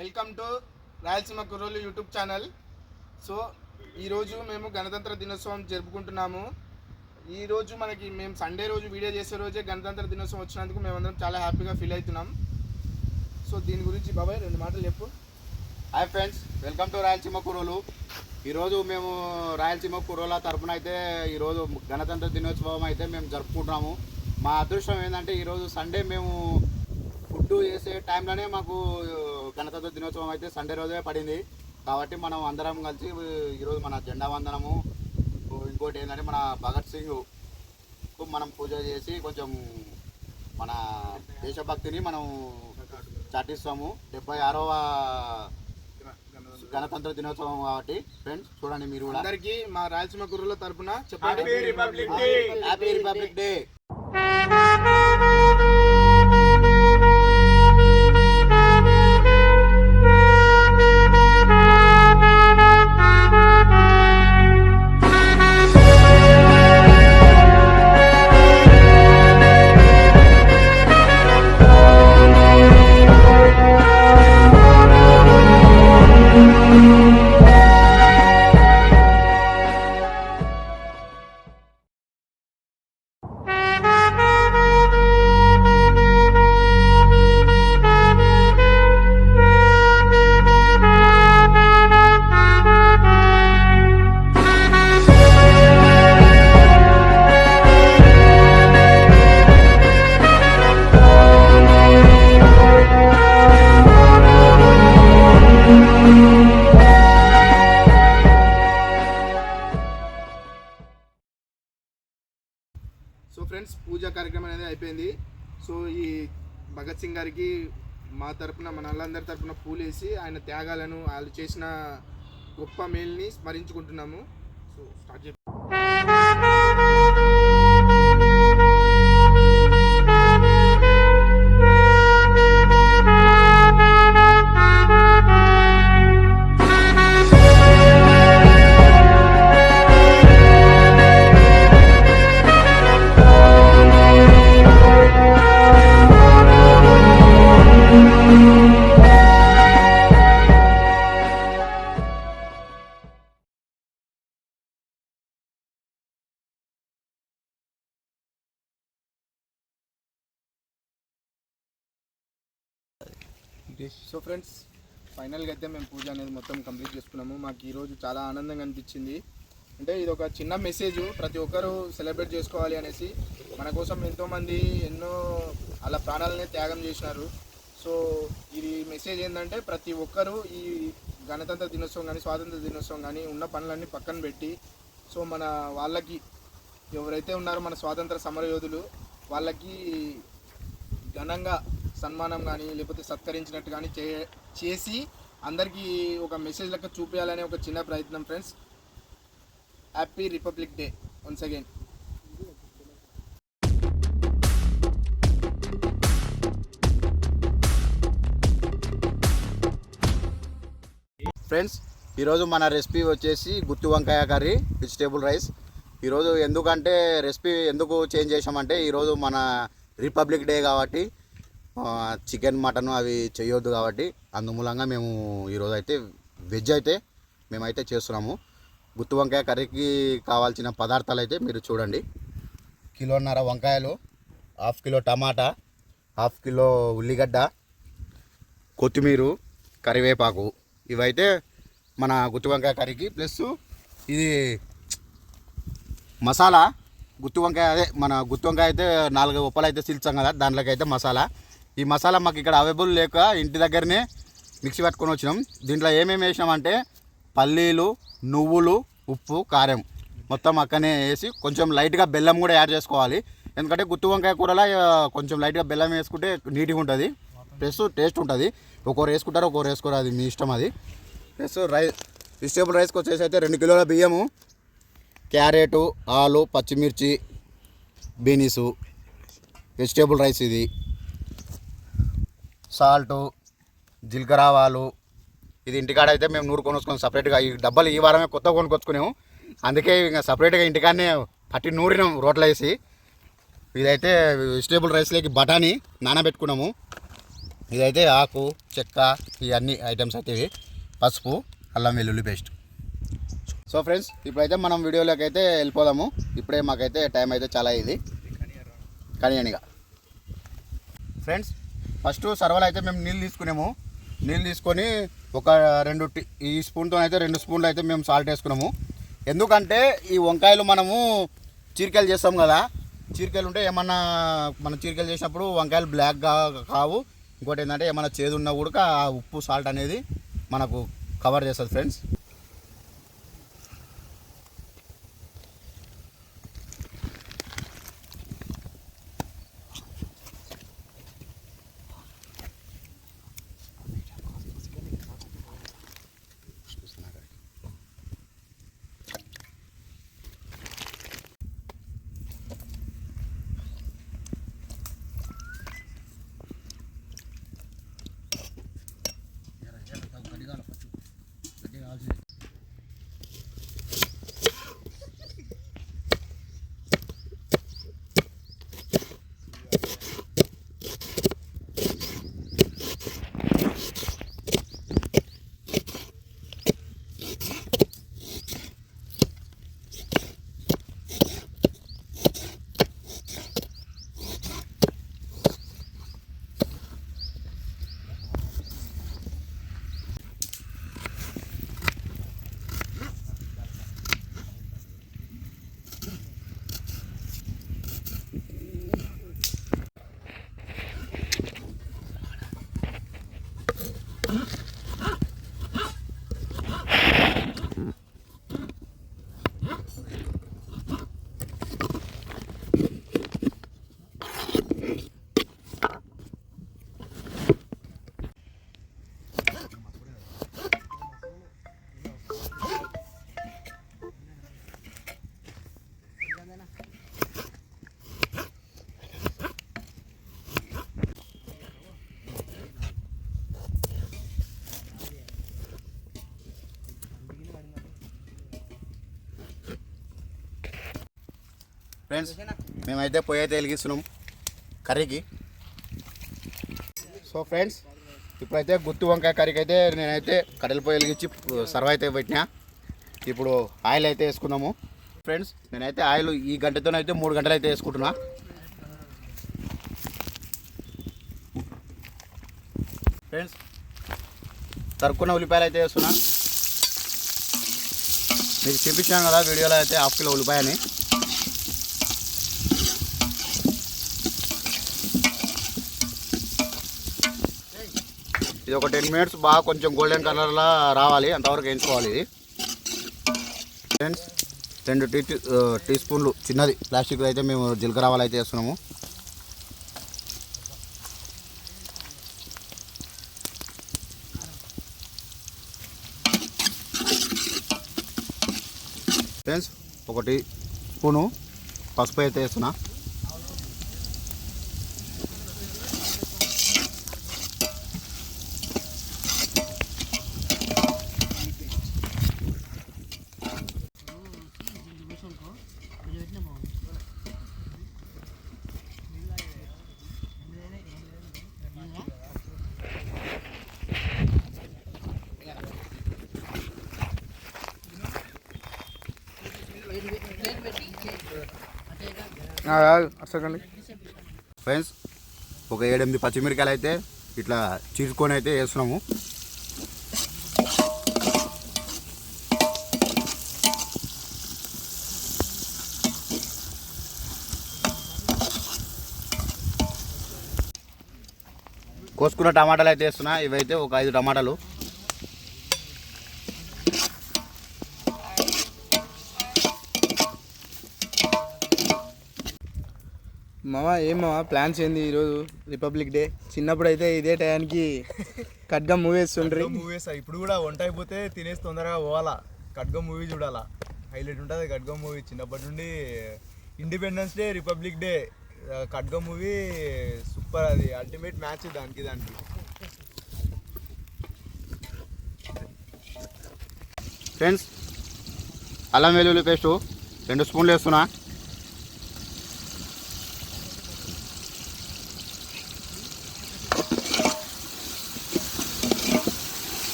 Welcome to Rayalaseema కుర్రోలు YouTube channel. So ఈరోజు మేము గణతంత్ర దినోత్సవం జరుపుకుంటున్నాము. ఈరోజు మనకి మేము సండే రోజు వీడియో చేసే రోజే గణతంత్ర దినోత్సవం వచ్చినందుకు మేమందరం చాలా హ్యాపీగా ఫీల్ అవుతున్నాం. సో దీని గురించి బాబాయ్ రెండు మాటలు చెప్పు. Hi friends welcome to Rayalaseema కుర్రోలు ఈరోజు మేము రాయలసీమ కురోల తరపున అయితే ఈరోజు గణతంత్ర దినోత్సవం అయితే మేము జరుపుకుంటున్నాము. మా అదృష్టం ఏంటంటే ఈరోజు సండే మేము ఫుడ్ చేసే టైంలోనే మాకు గణతంత్ర దినోత్సవం అయితే సండే రోజే పడింది. కాబట్టి మనం అందరం కలిసి ఈరోజు మన జెండా వందనము. ఇంకోటి ఏంటంటే మన భగత్ సింగ్కు మనం పూజ చేసి కొంచెం మన దేశభక్తిని మనం చాటిస్తాము. డెబ్బై ఆరవ గణతంత్ర దినోత్సవం కాబట్టి ఫ్రెండ్స్ చూడండి మీరు కూడా. అందరికీ మా రాయలసీమ కుర్రోల తరపున చెప్పండి. హ్యాపీ రిపబ్లిక్ డే అయిపోయింది. సో ఈ భగత్ సింగ్ గారికి మా తరపున మన వాళ్ళందరి తరపున పూలేసి ఆయన త్యాగాలను వాళ్ళు చేసిన గొప్ప మేల్ని స్మరించుకుంటున్నాము. సో స్టార్ట్ చేద్దాం. సో ఫ్రెండ్స్ ఫైనల్గా అయితే మేము పూజ అనేది మొత్తం కంప్లీట్ చేసుకున్నాము. మాకు ఈరోజు చాలా ఆనందంగా అనిపించింది. అంటే ఇది ఒక చిన్న మెసేజ్ ప్రతి ఒక్కరూ సెలబ్రేట్ చేసుకోవాలి అనేసి మన కోసం ఎంతోమంది ఎన్నో అలా ప్రాణాలనే త్యాగం చేసినారు. సో ఇది మెసేజ్ ఏంటంటే ప్రతి ఒక్కరూ ఈ గణతంత్ర దినోత్సవం కానీ స్వాతంత్ర దినోత్సవం కానీ ఉన్న పనులన్నీ పక్కన పెట్టి సో మన వాళ్ళకి ఎవరైతే ఉన్నారో మన స్వాతంత్ర సమరయోధులు వాళ్ళకి ఘనంగా సన్మానం కానీ లేకపోతే సత్కరించినట్టు కానీ చే చేసి అందరికీ ఒక మెసేజ్ లెక్క చూపించాలనే ఒక చిన్న ప్రయత్నం friends happy republic day once again friends ఈరోజు మన రెసిపీ వచ్చేసి గుత్తి వంకాయ కర్రీ వెజిటేబుల్ రైస్ ఈరోజు ఎందుకంటే రెసిపీ ఎందుకు చేంజ్ చేసామంటే ఈరోజు మన రిపబ్లిక్ డే కాబట్టి చికెన్ మటన్ అవి చేయొద్దు కాబట్టి అందుమూలంగా మేము ఈరోజు అయితే వెజ్ అయితే మేమైతే చేస్తున్నాము. గుత్తి వంకాయ కర్రీకి కావాల్సిన పదార్థాలు అయితే మీరు చూడండి. కిలోన్నర వంకాయలు హాఫ్ కిలో టమాటా హాఫ్ కిలో ఉల్లిగడ్డ కొత్తిమీర కరివేపాకు. ఇవైతే మన గుత్తి వంకాయ కర్రీకి ప్లస్ ఇది మసాలా. గుత్తి వంకాయ అదే మన గుత్తి వంకాయ అయితే నాలుగు ఉప్పలు అయితే సిల్చాం కదా దాంట్లోకి అయితే మసాలా. ఈ మసాలా మాకు ఇక్కడ అవైలబుల్ లేక ఇంటి దగ్గరనే మిక్సీ పట్టుకొని వచ్చినాం. దీంట్లో ఏమేమి వేసినామంటే పల్లీలు నువ్వులు ఉప్పు కారం మొత్తం అక్కనే వేసి కొంచెం లైట్గా బెల్లం కూడా యాడ్ చేసుకోవాలి. ఎందుకంటే గుత్తి వంకాయ కూరలో కొంచెం లైట్గా బెల్లం వేసుకుంటే నీట్గా ఉంటుంది. ప్లస్ టేస్ట్ ఉంటుంది. ఒకరు వేసుకుంటారు ఒకరు వేసుకోరు. అది మీ ఇష్టం అది. ప్లస్ రైస్ వెజిటేబుల్ రైస్కి వచ్చేసి అయితే రెండు కిలోల బియ్యము క్యారెటు ఆలు పచ్చిమిర్చి బీనీసు వెజిటేబుల్ రైస్ ఇది. సాల్టు జీలకర్ర ఆవాలు ఇది ఇంటికాడ అయితే మేము నూరు కొనుక్కొని సపరేట్గా. ఈ డబ్బాలు ఈ వారమే కొత్త కొనుక్కొచ్చుకున్నాము అందుకే ఇంకా సపరేట్గా ఇంటికాడనే పట్టి నూరినాం రోట్లో వేసి. ఇదైతే వెజిటేబుల్ రైస్లోకి బఠానీ నానబెట్టుకున్నాము. ఇదైతే ఆకు చెక్క ఇవన్నీ ఐటమ్స్ అయితే ఇవి. పసుపు అల్లం వెల్లుల్లి పేస్ట్. సో ఫ్రెండ్స్ ఇప్పుడైతే మనం వీడియోలోకి అయితే వెళ్ళిపోదాము. ఇప్పుడే మాకైతే టైం అయితే చాలా అయింది. కనియనిగా. ఫ్రెండ్స్ ఫస్ట్ సర్వలు అయితే మేము నీళ్ళు తీసుకున్నాము నీళ్ళు తీసుకొని ఒక రెండు ఈ స్పూన్తో అయితే రెండు స్పూన్లు అయితే మేము సాల్ట్ వేసుకున్నాము. ఎందుకంటే ఈ వంకాయలు మనము చీరికలు చేస్తాం కదా. చీరికలు ఉంటే ఏమన్నా మనం చీరికలు చేసినప్పుడు వంకాయలు బ్లాక్గా కావు. ఇంకోటి ఏంటంటే ఏమన్నా చేదు ఉన్నా కూడా ఆ ఉప్పు సాల్ట్ అనేది మనకు కవర్ చేస్తుంది ఫ్రెండ్స్ ఫ్రెండ్స్ మేమైతే పొయ్యి అయితే వెలిగిస్తున్నాం కర్రీకి. సో ఫ్రెండ్స్ ఇప్పుడైతే గుత్తి వంకాయ కర్రీకి అయితే నేనైతే కట్టెల పొయ్యి వెలిగించి సర్వ్ అయితే పెట్టినా. ఇప్పుడు ఆయిల్ అయితే వేసుకున్నాము. ఫ్రెండ్స్ నేనైతే ఆయిల్ ఈ గంటతోనైతే మూడు గంటలు అయితే వేసుకుంటున్నా. ఫ్రెండ్స్ తరుక్కున్న ఉల్లిపాయలు అయితే వేస్తున్నా. మీకు చూపించాను కదా వీడియోలో అయితే హాఫ్ కిలో ఉల్లిపాయని ఇది ఒక టెన్ మినిట్స్ బాగా కొంచెం గోల్డెన్ కలర్లా రావాలి అంతవరకు వేయించుకోవాలి ఇది. ఫ్రెండ్స్ రెండు టీ టీ స్పూన్లు చిన్నది. ప్లాస్టిక్ అయితే మేము జీలకర్ర ఆవాలు అయితే వేస్తున్నాము. ఫ్రెండ్స్ ఒకటి స్పూను పసుపు అయితే వేస్తున్నా. అసలు. ఫ్రెండ్స్ ఒక ఏడెనిమిది పచ్చిమిరకాయలు అయితే ఇట్లా చీరుకొని అయితే వేస్తున్నాము. కోసుకున్న టమాటాలు అయితే వేస్తున్నా. ఇవైతే ఒక ఐదు టమాటాలు. మామ ఏం మామ ప్లాన్స్ ఏంది ఈరోజు? రిపబ్లిక్ డే చిన్నప్పుడు అయితే ఇదే టయానికి ఖడ్గం మూవీ వేస్తుండ్రి. మూవీస్ ఇప్పుడు కూడా వంట అయిపోతే తినేసి తొందరగా పోవాలా. ఖడ్గం మూవీ చూడాలా. హైలైట్ ఉంటుంది ఖడ్గం మూవీ. చిన్నప్పటి నుండి independence day republic day Khadgam movie super అది. అల్టిమేట్ మ్యాచ్ దానికి దానికి. ఫ్రెండ్స్ అల్లం వెల్లుల్లి పేస్టు. రెండు స్పూన్లు వేస్తున్నా.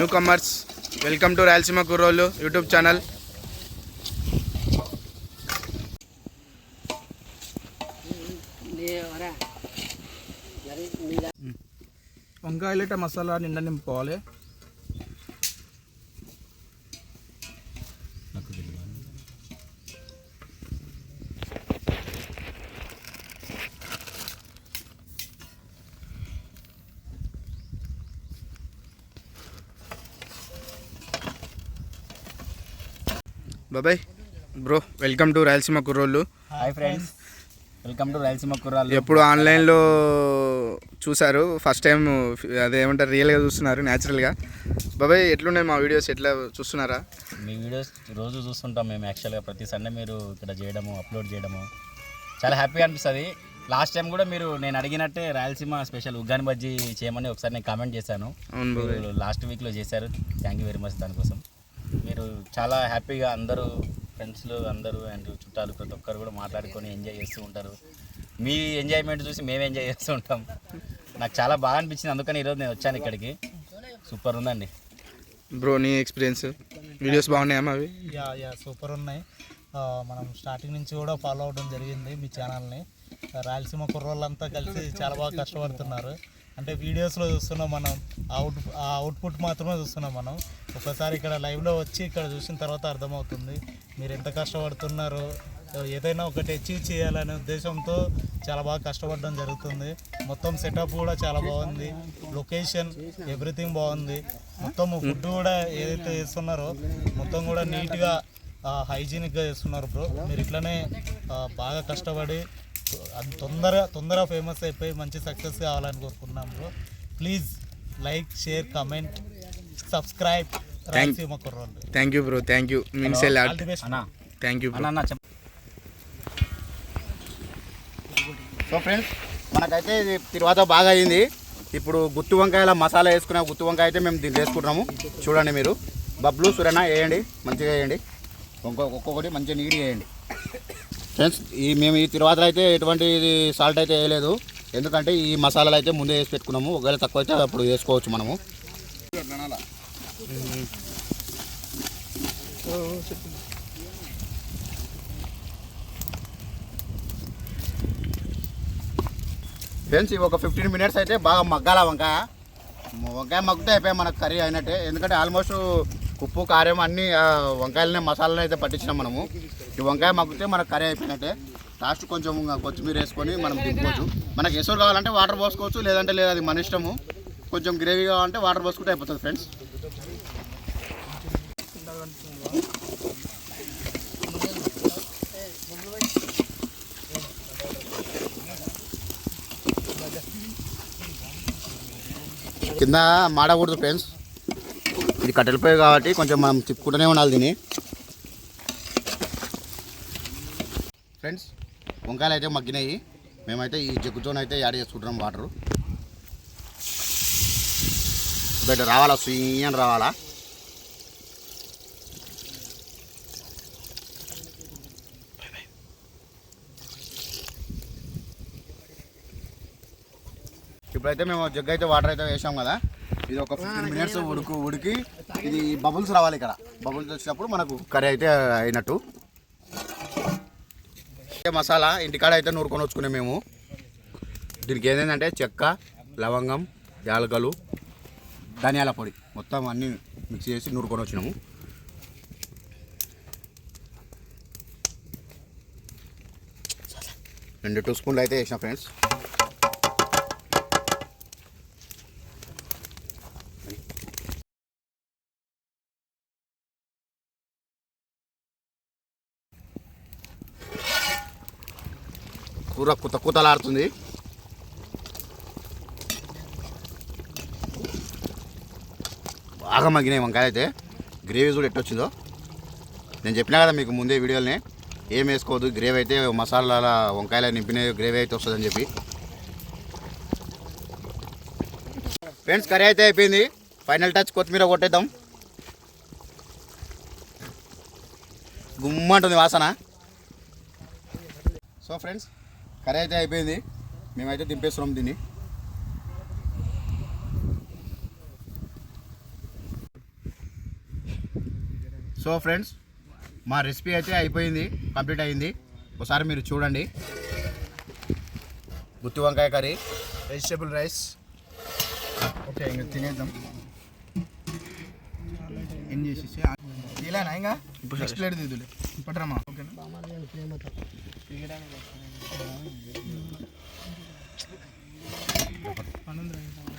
Newcomers welcome to Rayalaseema కుర్రోళ్ళు యూట్యూబ్ ఛానల్ వంకాయలట మసాలా నిండా నింపుకోవాలి బాబాయ్ బ్రో వెల్కమ్ టు రాయలసీమ కుర్రోళ్ళు. Hi friends. Welcome to Rayalaseema కుర్రాలు ఎప్పుడు ఆన్లైన్లో చూసారు? ఫస్ట్ టైం అదేమంటారు రియల్గా చూస్తున్నారు న్యాచురల్గా బాబాయ్ ఎట్లున్నాయి మా వీడియోస్ ఎట్లా చూస్తున్నారా? మీ వీడియోస్ రోజు చూస్తుంటాం మేము యాక్చువల్గా ప్రతి సండే మీరు ఇక్కడ చేయడము అప్లోడ్ చేయడము. చాలా హ్యాపీగా అనిపిస్తుంది. లాస్ట్ టైం కూడా మీరు నేను అడిగినట్టే రాయలసీమ స్పెషల్ ఉగ్గాని బజ్జీ చేయమని ఒకసారి నేను కామెంట్ చేశాను. లాస్ట్ వీక్లో చేశారు. థ్యాంక్ యూ వెరీ మచ్ దానికోసం. మీరు చాలా హ్యాపీగా అందరూ ఫ్రెండ్స్లు అందరూ అండ్ చుట్టాలు ప్రతి ఒక్కరు కూడా మాట్లాడుకొని ఎంజాయ్ చేస్తూ ఉంటారు. మీ ఎంజాయ్మెంట్ చూసి మేము ఎంజాయ్ చేస్తూ ఉంటాం. నాకు చాలా బాగా అనిపించింది అందుకని ఈరోజు నేను వచ్చాను ఇక్కడికి. సూపర్ ఉందండి. బ్రో నీ ఎక్స్పీరియన్స్ వీడియోస్ బాగున్నాయమ్మా అవి? యా యా సూపర్ ఉన్నాయి. మనం స్టార్టింగ్ నుంచి కూడా ఫాలో అవడం జరిగింది మీ ఛానల్ని రాయలసీమ కుర్రోళ్ళంతా కలిసి చాలా బాగా కష్టపడుతున్నారు. అంటే వీడియోస్లో చూస్తున్నాం మనం అవుట్ ఆ అవుట్పుట్ మాత్రమే చూస్తున్నాం మనం. ఒకసారి ఇక్కడ లైవ్లో వచ్చి ఇక్కడ చూసిన తర్వాత అర్థమవుతుంది. మీరు ఎంత కష్టపడుతున్నారో ఏదైనా ఒకటి అచీవ్ చేయాలనే ఉద్దేశంతో చాలా బాగా కష్టపడడం జరుగుతుంది. మొత్తం సెటప్ కూడా చాలా బాగుంది. లొకేషన్ ఎవ్రీథింగ్ బాగుంది. మొత్తం ఫుడ్ కూడా ఏదైతే చేస్తున్నారో మొత్తం కూడా నీట్గా హైజీనిక్గా చేస్తున్నారు బ్రో మీరు ఇట్లనే బాగా కష్టపడి అది తొందరగా తొందరగా ఫేమస్ అయిపోయి మంచి సక్సెస్ కావాలని కోరుకుంటున్నాం bro please like share comment subscribe Rayalaseema కుర్రోళ్ళు. Thank you bro thank you the best అన్నా. థ్యాంక్ యూ అన్న సో ఫ్రెండ్స్ మనకైతే ఇది తర్వాత బాగా అయింది. ఇప్పుడు గుత్తి వంకాయల మసాలా వేసుకునే గుత్తి వంకాయ అయితే మేము దీంట్లో వేసుకుంటున్నాము. చూడండి మీరు. బబ్లు సురణ వేయండి. మంచిగా వేయండి. ఒక్కొక్క ఒక్కొక్కటి మంచిగా నీట్గా వేయండి. ఫ్రెండ్స్ ఈ మేము ఈ తర్వాత అయితే ఎటువంటి సాల్ట్ అయితే వేయలేదు. ఎందుకంటే ఈ మసాలాలు అయితే ముందే వేసి పెట్టుకున్నాము. ఒకవేళ తక్కువ అయితే అప్పుడు వేసుకోవచ్చు మనము. ఫ్రెండ్స్ ఇవి ఒక ఫిఫ్టీన్ మినిట్స్ అయితే బాగా మగ్గాల వంకాయ వంకాయ మగ్గితే అయిపోయి మనకు కర్రీ అయినట్టే. ఎందుకంటే ఆల్మోస్ట్ ఉప్పు కారం అన్నీ వంకాయలనే మసాలాలు అయితే పట్టించినాం మనము. ఈ వంకాయ మగ్గితే మనకు కర్రీ అయిపోయినట్టే. లాస్ట్ కొంచెం ఇంకా కొత్తిమీర వేసుకొని మనం దింపుకోవచ్చు. మనకి ఎసురు కావాలంటే వాటర్ పోసుకోవచ్చు లేదంటే లేదు అది మన ఇష్టము. కొంచెం గ్రేవీ కావాలంటే వాటర్ పోసుకుంటే అయిపోతుంది ఫ్రెండ్స్. కింద మాడకూడదు ఫ్రెండ్స్. ఇది కట్టెలిపోయి కాబట్టి కొంచెం మనం తిప్పుకుంటూనే ఉండాలి దీన్ని. ఫ్రెండ్స్ వంకాయలు అయితే మగ్గినాయి. మేమైతే ఈ జగ్గుతో అయితే యాడ్ చేసుకుంటున్నాం వాటరు. బయట రావాలా? సుయ్యని రావాలా? ఇప్పుడైతే మేము జగ్ అయితే వాటర్ అయితే వేసాం కదా. ఇది ఒక ఫిఫ్టీన్ మినిట్స్ ఉడుకు ఉడికి ఇది బబుల్స్ రావాలి ఇక్కడ. బబుల్స్ వచ్చినప్పుడు మనకు కర్రీ అయితే అయినట్టు. ఇదే మసాలా ఇంటికాడ అయితే నూరుకొని వచ్చుకునే మేము. దీనికి ఏంటంటే చెక్క లవంగం యాలకలు ధనియాల పొడి. మొత్తం అన్నీ మిక్స్ చేసి నూరుకొని వచ్చినాము. రెండు టూ స్పూన్లు అయితే వేసిన ఫ్రెండ్స్. కూర కుత కుతలాడుతుంది. బాగా మగ్గినాయి వంకాయ అయితే. గ్రేవీ చూడు ఎట్టొచ్చిందో. నేను చెప్పినా కదా మీకు ముందే వీడియోని ఏం వేసుకోవద్దు గ్రేవీ అయితే మసాలాల వంకాయలు నింపిన గ్రేవీ అయితే వస్తుందని చెప్పి. ఫ్రెండ్స్ కర్రీ అయితే అయిపోయింది. ఫైనల్ టచ్ కొత్తిమీర కొట్టేద్దాం. గుమ్మంటుంది వాసన. సో ఫ్రెండ్స్ కర్రీ అయితే అయిపోయింది. మేమైతే దింపేస్తున్నాం దీన్ని. సో ఫ్రెండ్స్ మా రెసిపీ అయితే అయిపోయింది కంప్లీట్ అయింది. ఒకసారి మీరు చూడండి. గుత్తి వంకాయ కర్రీ వెజిటేబుల్ రైస్ ఓకే ఇంకా తినేద్దాం. ఏం చేసేసి? ఇలానా ఇంకా? నెక్స్ట్ ప్లేట్ దిద్దులే పట్టరమ్మా ఓకేనా? పడుబా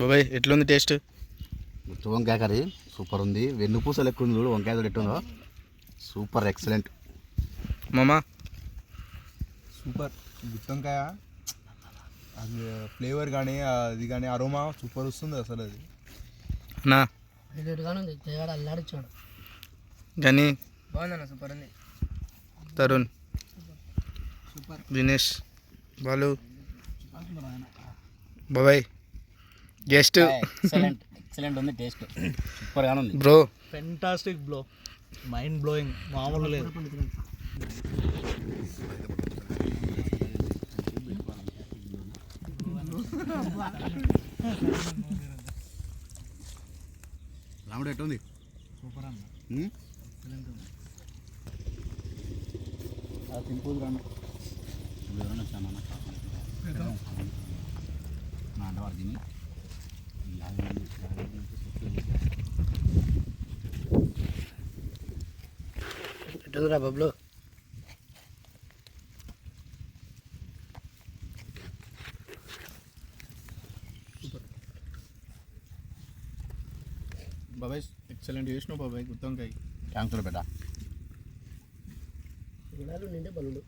బాబాయ్ ఎట్లుంది టేస్ట్? గుత్తి వంకాయ కర్రీ సూపర్ ఉంది. వెన్నుపూస లెక్క ఉంది చూడు వంకాయ ఎట్టుందో సూపర్ ఎక్సలెంట్. మామా? సూపర్. గుత్తొంకాయ అది ఫ్లేవర్ కానీ అది కానీ అరోమా సూపర్ వస్తుంది అసలు అది. నా? గని? బాగుందన్న సూపర్ ఉంది. తరుణ్? దినేష్ బాలు? బాబాయ్? గెస్ట్. ఎక్సలెంట్ ఎక్సలెంట్ ఉంది టేస్ట్. సూపర్గానే ఉంది. Bro. Fantastic blow mind blowing మామూలు లేదు. రాముడు ఎట్టుంది? సూపర్ అన్న తినిపోదు రాను. ఎవరైనా వచ్చాను అన్న నా తిని. ఎటుందిరా బబ్లు. బాబాయ్ ఎక్సలెంట్ చేసినావు బాబాయ్ గుత్తొంకాయ. థ్యాంక్స్ బిడ్డ నిండే బలుడు